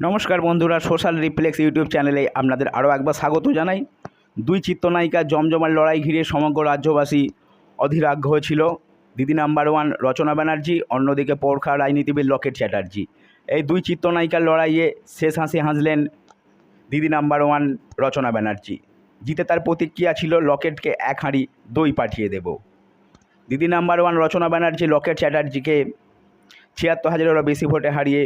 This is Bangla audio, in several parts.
নমস্কার বন্ধুরা, সোশ্যাল রিফ্লেক্স ইউটিউব চ্যানেলে আপনাদের আরও একবার স্বাগত জানাই। দুই চিত্রনায়িকার জমজমার লড়াই ঘিরে সমগ্র রাজ্যবাসী অধীর আগ্রহ ছিল। দিদি নাম্বার ওয়ান রচনা ব্যানার্জি, অন্যদিকে পরখা রাজনীতিবিদ লকেট চ্যাটার্জি। এই দুই চিত্রনায়িকার লড়াইয়ে শেষ হাসি হাসলেন দিদি নাম্বার ওয়ান রচনা ব্যানার্জি। জিতে তার প্রতিক্রিয়া ছিল, লকেটকে এক হাঁড়ি দই পাঠিয়ে দেব। দিদি নাম্বার ওয়ান রচনা ব্যানার্জি লকেট চ্যাটার্জিকে ছিয়াত্তর হাজারেরও বেশি ভোটে হারিয়ে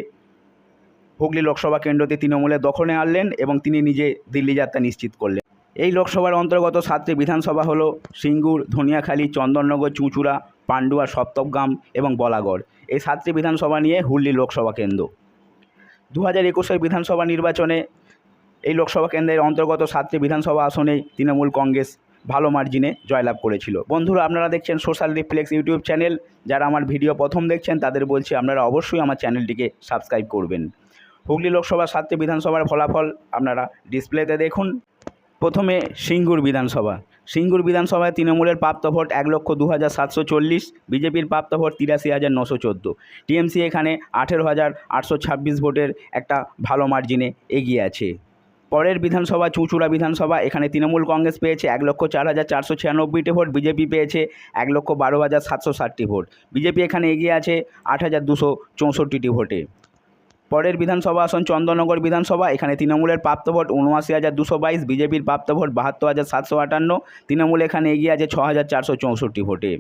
হুগলি লোকসভা কেন্দ্রটি তৃণমূলের দখলে আনলেন এবং তিনি নিজে দিল্লি যাত্রা নিশ্চিত করলেন। এই লোকসভার অন্তর্গত সাতটি বিধানসভা হলো সিঙ্গুর, ধনিয়াখালী, চন্দননগর, চুঁচুড়া, পান্ডুয়া, সপ্তগ্রাম এবং বলাগড়। এই সাতটি বিধানসভা নিয়ে হুগলি লোকসভা কেন্দ্র। দু হাজার একুশের বিধানসভা নির্বাচনে এই লোকসভা কেন্দ্রের অন্তর্গত সাতটি বিধানসভা আসনেই তৃণমূল কংগ্রেস ভালো মার্জিনে জয়লাভ করেছিল। বন্ধুরা, আপনারা দেখছেন সোশ্যাল রিফ্লেক্স ইউটিউব চ্যানেল। যারা আমার ভিডিও প্রথম দেখছেন, তাদের বলছি আপনারা অবশ্যই আমার চ্যানেলটিকে সাবস্ক্রাইব করবেন। হুগলি লোকসভা সাতটি বিধানসভার ফলাফল আপনারা ডিসপ্লেতে দেখুন। প্রথমে সিঙ্গুর বিধানসভা। সিঙ্গুর বিধানসভায় তৃণমূলের প্রাপ্ত ভোট এক লক্ষ দু হাজার সাতশো চল্লিশ, বিজেপির প্রাপ্ত ভোট তিরাশি হাজার নশো চোদ্দ। টিএমসি এখানে আঠেরো হাজার আটশো ছাব্বিশ ভোটের একটা ভালো মার্জিনে এগিয়ে আছে। পরের বিধানসভা চুঁচুড়া বিধানসভা, এখানে তৃণমূল কংগ্রেস পেয়েছে এক লক্ষ চার হাজার চারশো ছিয়ানব্বইটি ভোট, বিজেপি পেয়েছে এক লক্ষ বারো হাজার সাতশো ষাটটি ভোট। বিজেপি এখানে এগিয়ে আছে আট হাজার দুশো চৌষট্টিটি ভোটে। পরের বিধানসভা আসন চন্দ্রনগর বিধানসভা, এখানে তৃণমূলের প্রাপ্ত ভোট উনআশি হাজার দুশো বাইশ, বিজেপির প্রাপ্ত ভোট বাহাত্তর হাজার সাতশো আটান্ন, তৃণমূল এখানে এগিয়ে আছে ছ হাজার চারশো চৌষট্টি ভোটে।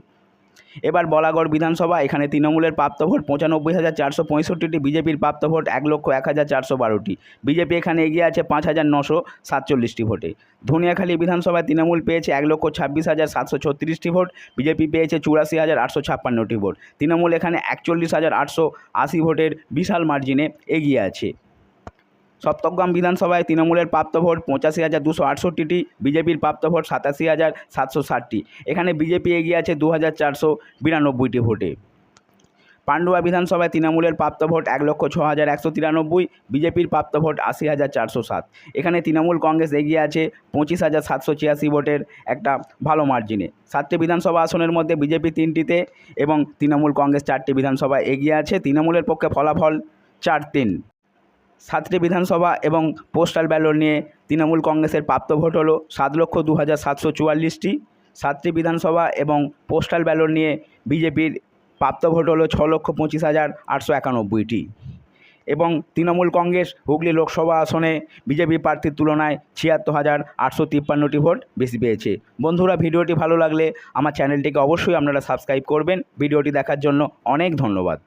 এবার বলাগড় বিধানসভা, এখানে তৃণমূলের প্রাপ্ত ভোট পঁচানব্বই হাজার চারশো পঁয়ষট্টিটি, বিজেপির প্রাপ্ত ভোট এক লক্ষ এক হাজার চারশো বারোটি। বিজেপি এখানে এগিয়ে আছে পাঁচ হাজার নশো সাতচল্লিশটি ভোটে। ধনিয়াখালী বিধানসভায় তৃণমূল পেয়েছে এক লক্ষ ছাব্বিশ হাজার সাতশো ছত্রিশটি ভোট, বিজেপি পেয়েছে চুরাশি হাজার আটশো ছাপ্পান্নটি ভোট। তৃণমূল এখানে একচল্লিশ হাজার আটশো আশি ভোটের বিশাল মার্জিনে এগিয়ে আছে। সপ্তগ্রাম বিধানসভায় তৃণমূলের প্রাপ্ত ভোট পঁচাশি হাজার দুশো আটষট্টিটি, বিজেপির প্রাপ্ত ভোট সাতাশি হাজার সাতশো ষাটটি। এখানে বিজেপি এগিয়ে আছে দু হাজার চারশো বিরানব্বইটি ভোটে। পাণ্ডুয়া বিধানসভায় তৃণমূলের প্রাপ্ত ভোট এক লক্ষ ছ হাজার একশো তিরানব্বই, বিজেপির প্রাপ্ত ভোট আশি হাজার চারশো সাত। এখানে তৃণমূল কংগ্রেস এগিয়ে আছে পঁচিশ হাজার সাতশো ছিয়াশি ভোটের একটা ভালো মার্জিনে। সাতটি বিধানসভা আসনের মধ্যে বিজেপি তিনটিতে এবং তৃণমূল কংগ্রেস চারটি বিধানসভায় এগিয়ে আছে। তৃণমূলের পক্ষে ফলাফল চার তিন। সাতটি বিধানসভা এবং পোস্টাল ব্যালট নিয়ে তৃণমূল কংগ্রেসের প্রাপ্ত ভোট হলো সাত লক্ষ দু হাজার সাতশো চুয়াল্লিশটি। সাতটি বিধানসভা এবং পোস্টাল ব্যালট নিয়ে বিজেপির প্রাপ্ত ভোট হলো ছ লক্ষ পঁচিশ হাজার আটশো একানব্বইটি। এবং তৃণমূল কংগ্রেস হুগলি লোকসভা আসনে বিজেপি প্রার্থীর তুলনায় ছিয়াত্তর হাজার আটশো তিপ্পান্নটি ভোট বেশি পেয়েছে। বন্ধুরা, ভিডিওটি ভালো লাগলে আমার চ্যানেলটিকে অবশ্যই আপনারা সাবস্ক্রাইব করবেন। ভিডিওটি দেখার জন্য অনেক ধন্যবাদ।